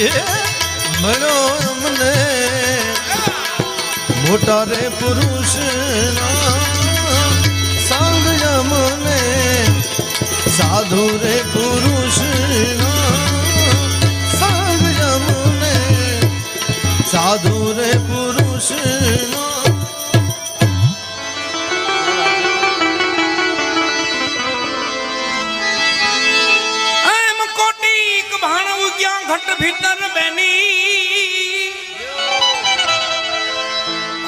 મળો મને મોટા રે પુરુષ સાંભળ મને. સાધુ રે પુરુષ સાંભળ મને. સાધુ રે પુરુષ ઘટ ભીતર બેની.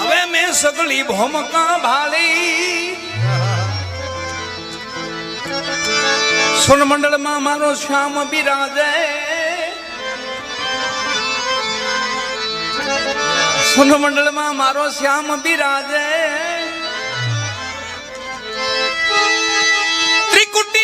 હવે મેં સગળી ભોમકા ભાળી. સોનમંડળમાં મારો શ્યામ બિરાજે. સોનમંડળમાં મારો શ્યામ બિરાજે. ત્રિકુટી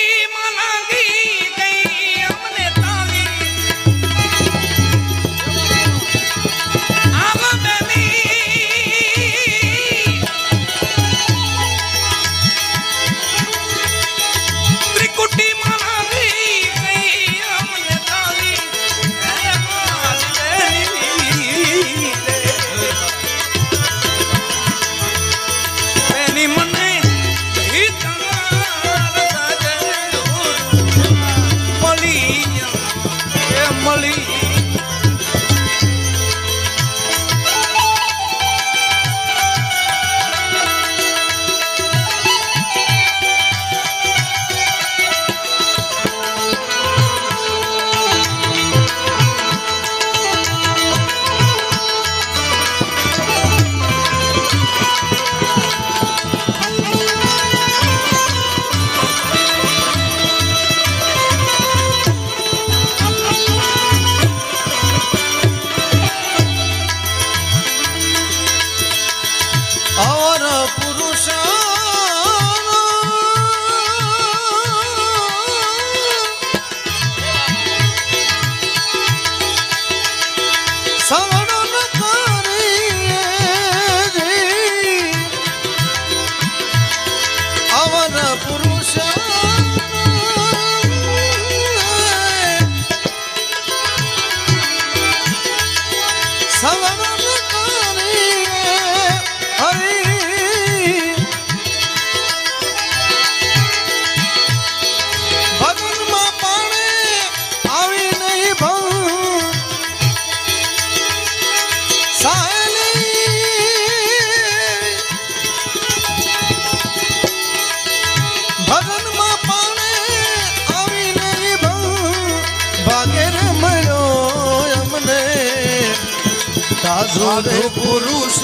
સાધુ પુરુષ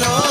ના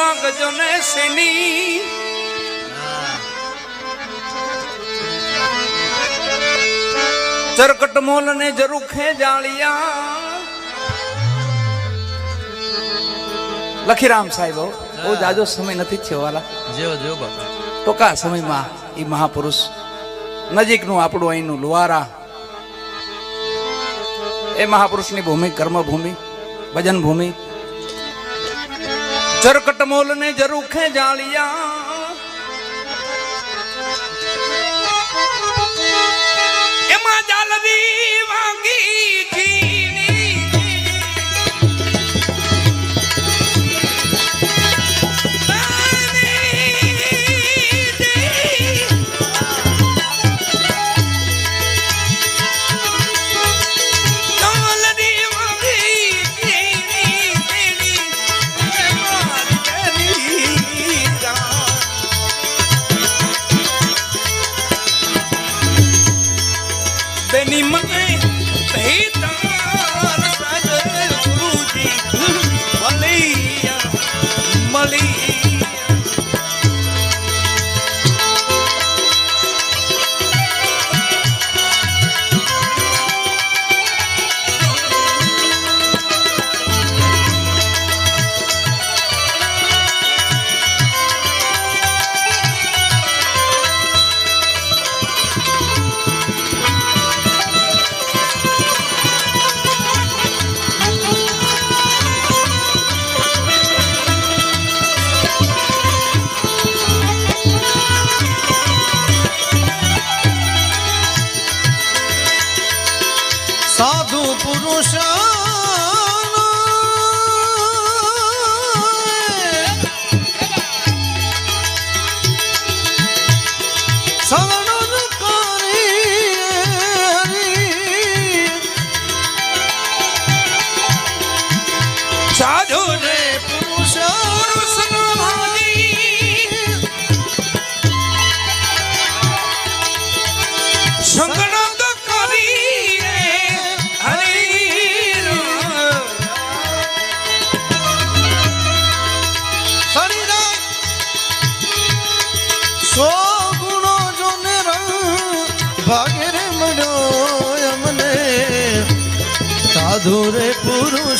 રાખજો ને સેની ચરકટ મોલ ને જરૂખે જાળિયા લખીરામ સાહેબ બહુ જાજો સમય નથી થયો વાલા. જેવો જેવો બાપા. ટોકા સમયમાં એ મહાપુરુષ નજીકનું આપણું અહીંનું લુવારા એ મહાપુરુષની ભૂમિ કર્મભૂમિ ભજન ભૂમિ ચરકટ મોલ ને જરૂખે જાળિયા.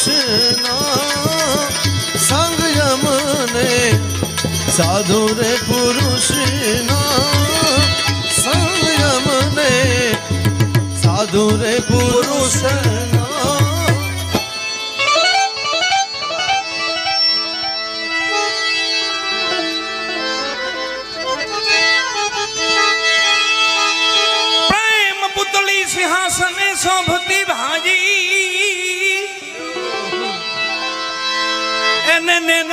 પુરુષ સંગ યમને સાધુ રે પુરુષ સંગ યમને સાધુ રે પુરુષ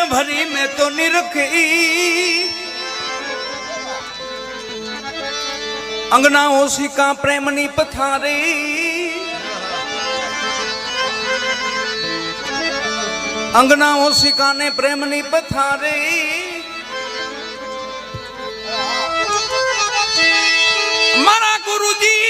ભરી મેં તો નિરખી અંગના ઓશિકા પ્રેમની પથારી અંગના ઓશિકાને પ્રેમની પથારી મારા ગુરુજી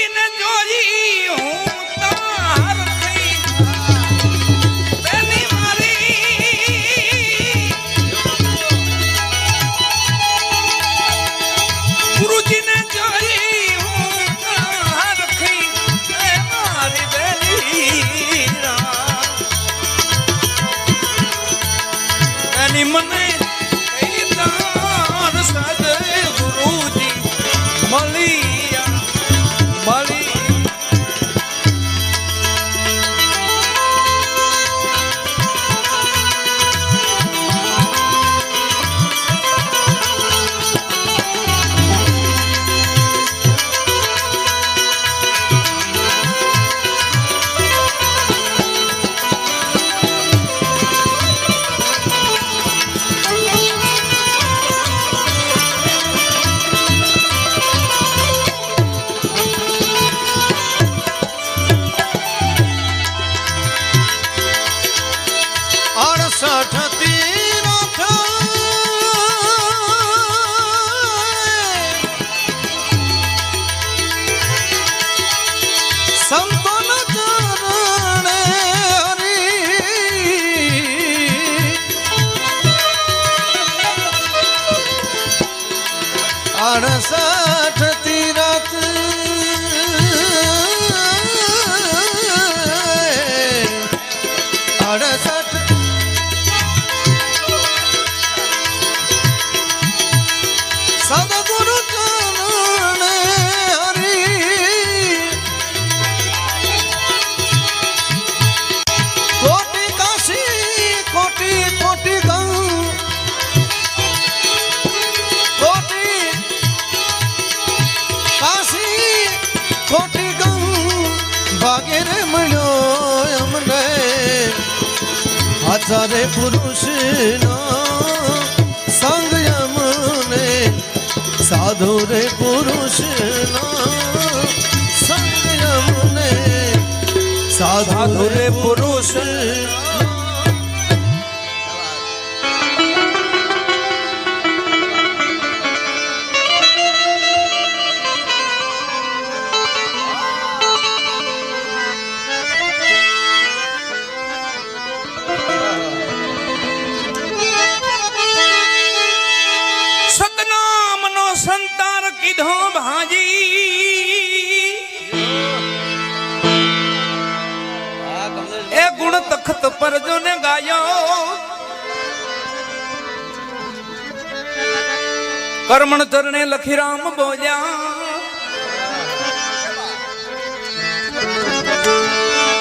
શરણે લખીરામ બોલ્યા.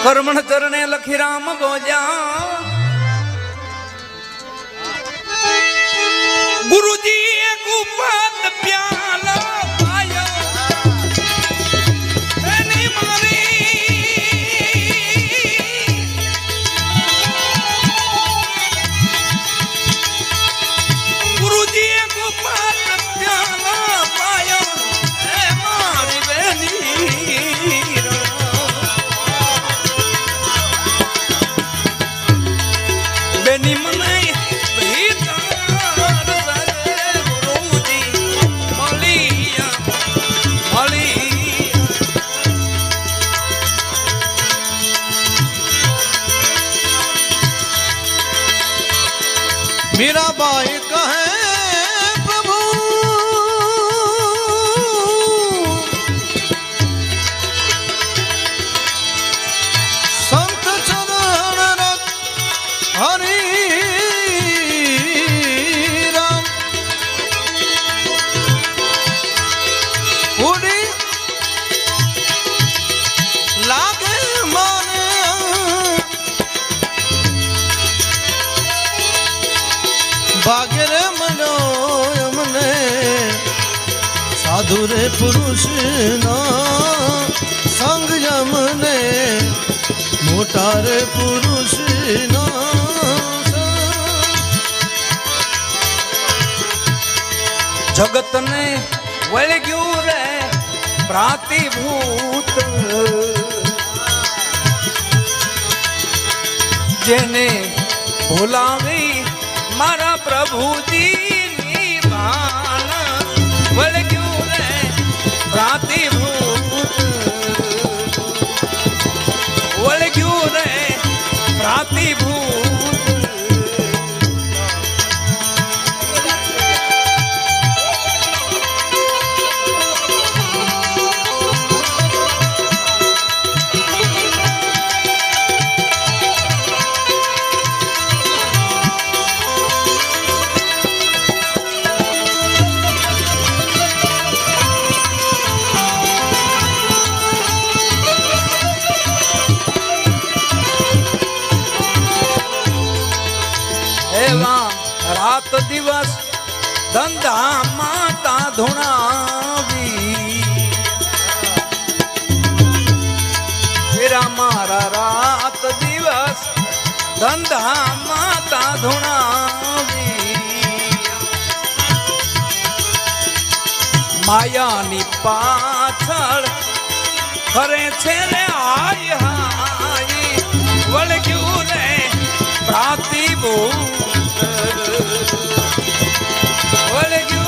કર્મણ ચરણે લખીરામ બોલ્યા. ગુરુજી પુરુષના સંગયમને મોટા રે પુરુષના જગતને વળગ્યું રે પ્રાતિભૂત. જેને ભૂલાવી મારા પ્રભુજીની ભાન વળગ્યું ભૂત વળગ્યું રે. ભૂત માયાની પાછળ ફરે છે ને આય હાય વળગ્યું રે પ્રાતિભૂ વળગ્યું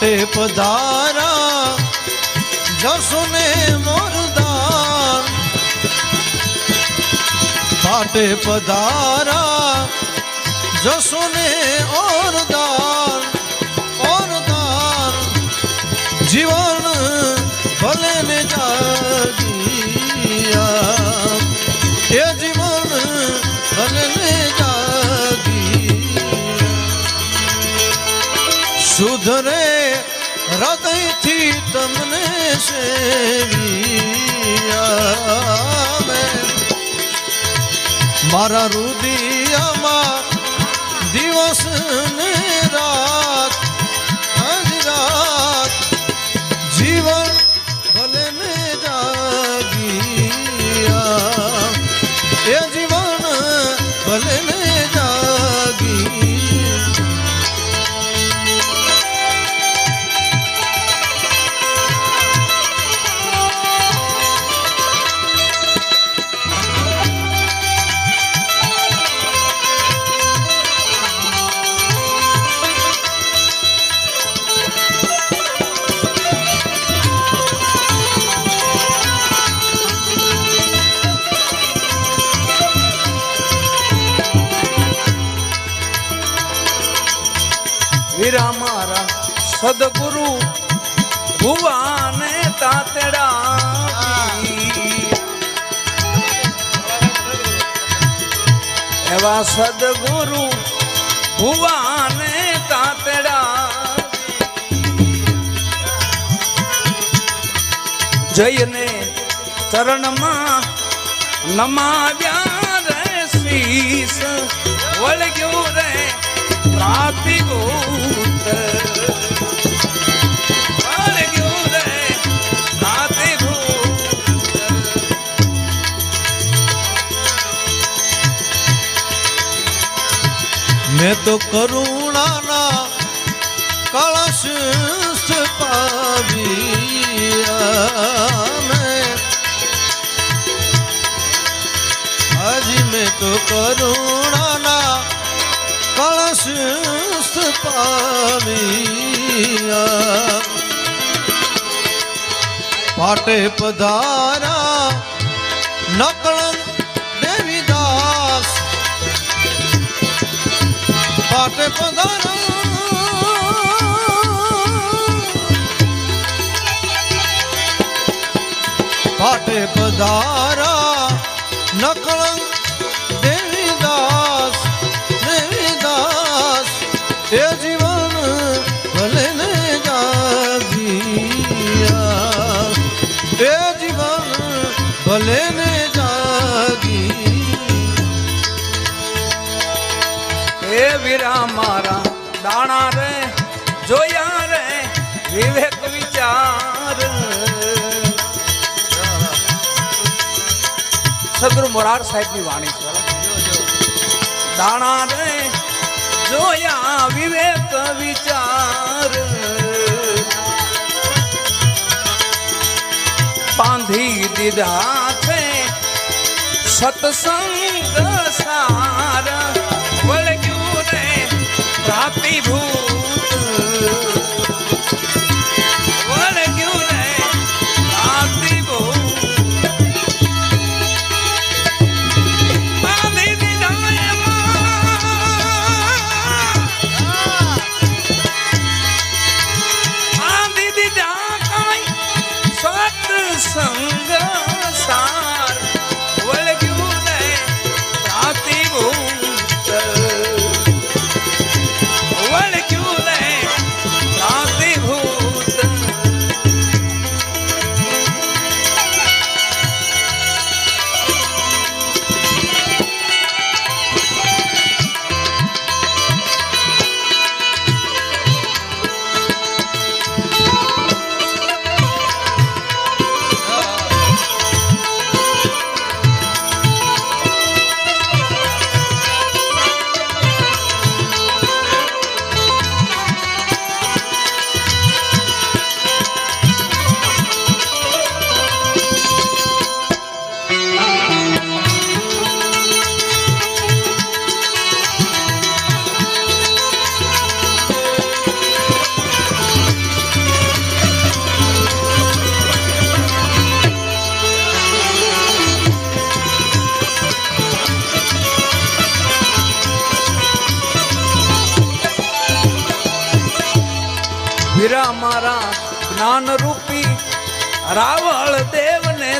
પાટે પધારા, જસુને મોરદાન પાટે પધારા, જસુને ઓરદાન ઓરદાન જીવન ભલે ને જાગીયા, એ જીવન ભલે ને જાગિયા. સુધરે હૃદયથી તમને સેવિયામે મારા રુદિયામાં દિવસ ને રાત સદગુરુ ભુવાને તાતડા એવા સદગુરુ ભુવાને તાતડા જઈને ચરણમાં નમાવ્યા રે શીસ વળગ્યો મેં તો કરુણાના કળશ પાવી હજી મેં તો કરુણાના કળશ સ્થપાવ્યા પાટે પધારા નકળંગ દેવીદાસ પાટે પધારા પાટે પધારા નકળંગ વીરા મારા, દાણા રે, જોયા રે, વિવેક વિચાર સદગુરુ મોરાર સાહેબની વાણી છે? દાણા રે, જોયા વિવેક વિચાર બાંધી દીધા છે, સત્સંગ સાર. પ્રાતિભૂત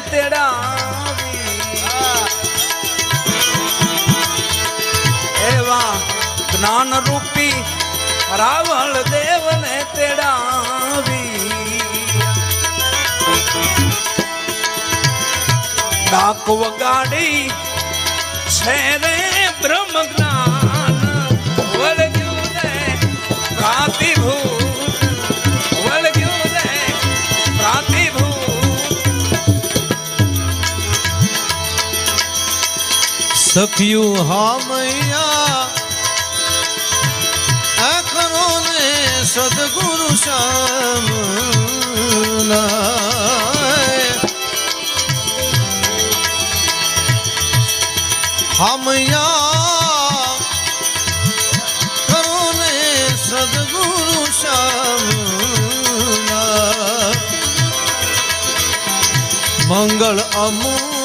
તેડાવી એવા જ્ઞાન રૂપી રાવળ દેવને તેડાવી ડાક વગાડી છે રે બ્રહ્મ જ્ઞાન સખ્યું હામૈયા આ કરો ને સદગુરુ શ્યામ હામૈયા કરો ને સદગુરુ શ્યામ મંગળ અમૂલા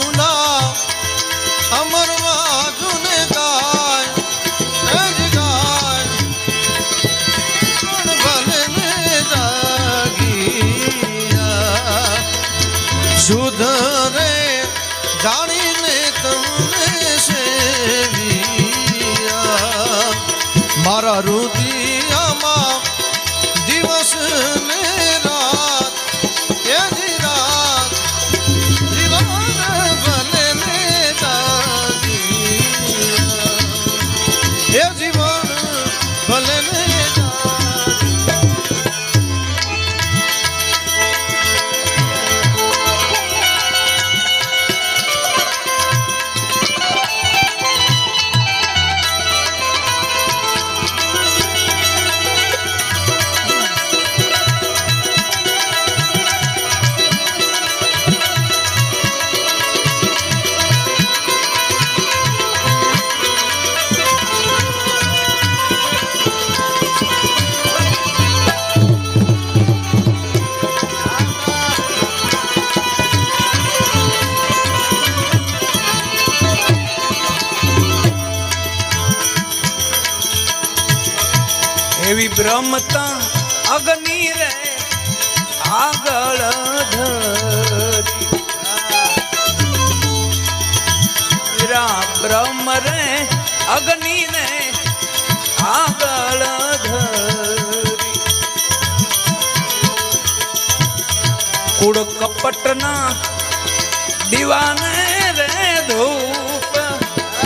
શુદ્ધ રે જાણીને તમને સેવિયા મારા રુદિયામાં બ્રહ્મતા અગ્નિ રે આગળ વીરા બ્રહ્મ રે અગ્નિ ને આગળ કુળ કપટના દીવાને રે ધૂપ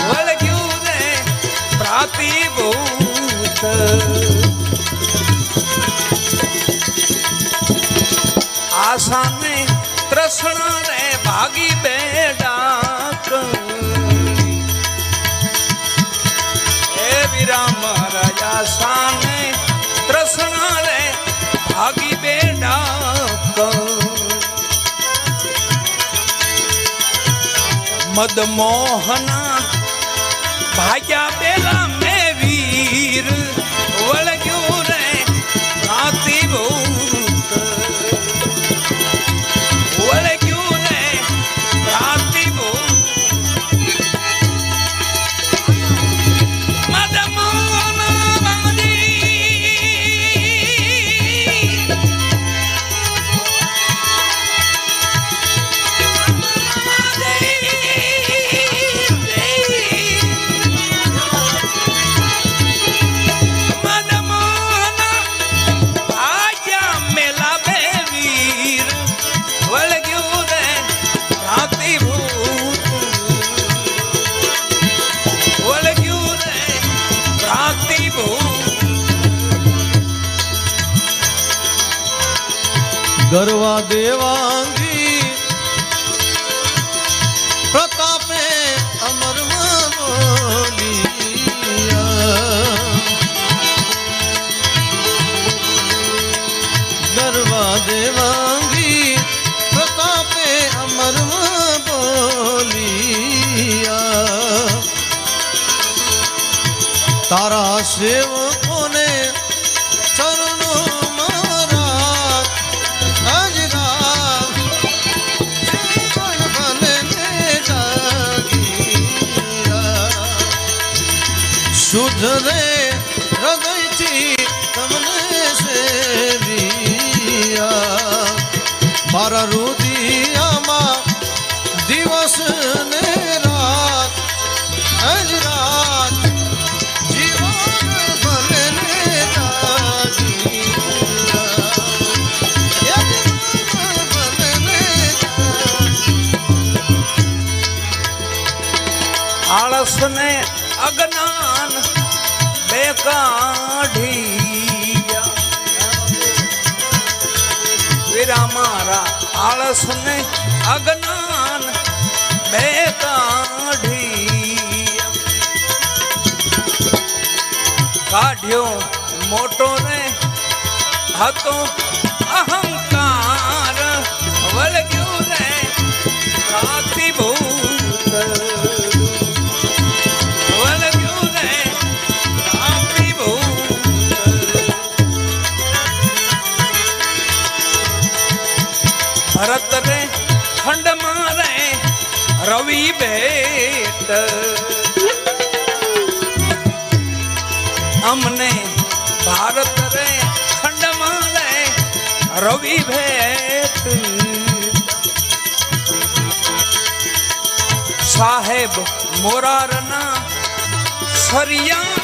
વળગ્યું રે પ્રાતિભૂત આસાને તૃષ્ણ રે ભાગી બેડા હે વિરામ રાજા સાને તૃષ્ણ રે ભાગી બેડા મદમોહના ભાગ્યા બેલા ગરવા દેવાંગી. પ્રતાપે અમરમાં બોલિયા ગરવા દેવાંગી. પ્રતાપે અમરમાં બોલિયા તારા સેવકોને શુદ્ધ રે હૃદયથી તમને સેવિયા. મારા રુદિયામાં દિવસ ને રાત અજ રાત જીવન ભલે ને જાગી કાઢિયા. વીરા મારા આળસ ને અજ્ઞાન બે કાઢિયા. કાઢ્યો મોટો ને હતો અહંકાર, વળગ્યું રે પ્રાતિભૂત ભેટ અમને ભારત રે ખંડ રે રવિ ભેટ. સાહેબ મોરારના સરિયા